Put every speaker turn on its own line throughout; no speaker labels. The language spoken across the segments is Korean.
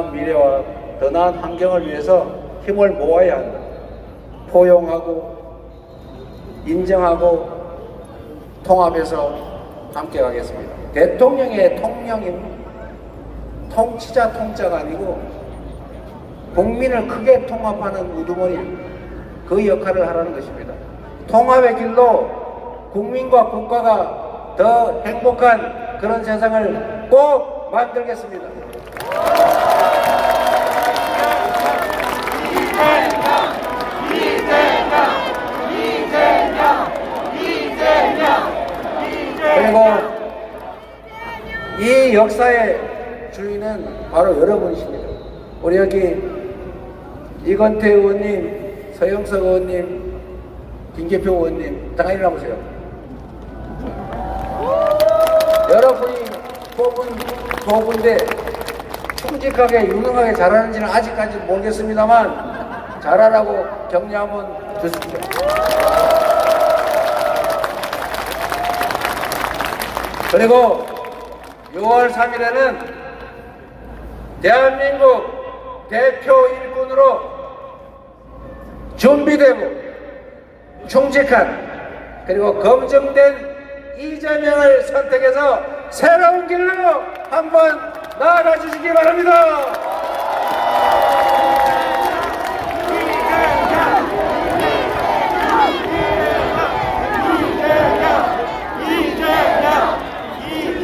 미래와 더 나은 환경을 위해서 힘을 모아야 한다. 포용하고 인정하고 통합해서 함께 가겠습니다. 대통령의 통령입니다. 통치자 통자가 아니고 국민을 크게 통합하는 우두머리 그 역할을 하라는 것입니다. 통합의 길로 국민과 국가가 더 행복한 그런 세상을 꼭 만들겠습니다. 그리고 이 역사의 주인은 바로 여러분이십니다. 우리 여기 이건태 의원님, 서영석 의원님, 김계표 의원님, 잠깐 일어나보세요. 여러분이 뽑은 도구인데 충직하게 유능하게 잘하는지는 아직까지 모르겠습니다만 잘하라고 격려 한번 주십시오. 그리고 6월 3일에는 대한민국 대표 일꾼으로 준비되고 충직한 그리고 검증된 이재명을 선택해서 새로운 길로 한번 나아가 주시기 바랍니다.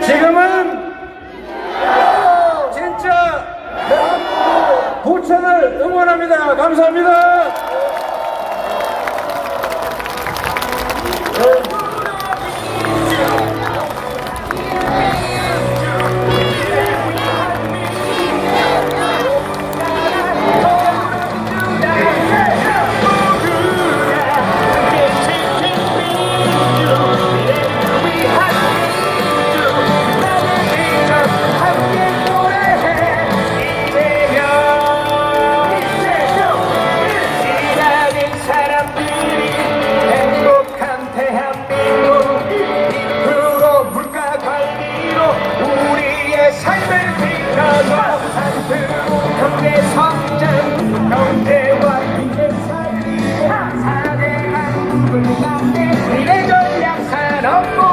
지금은 부천을 응원합니다. 감사합니다. man up.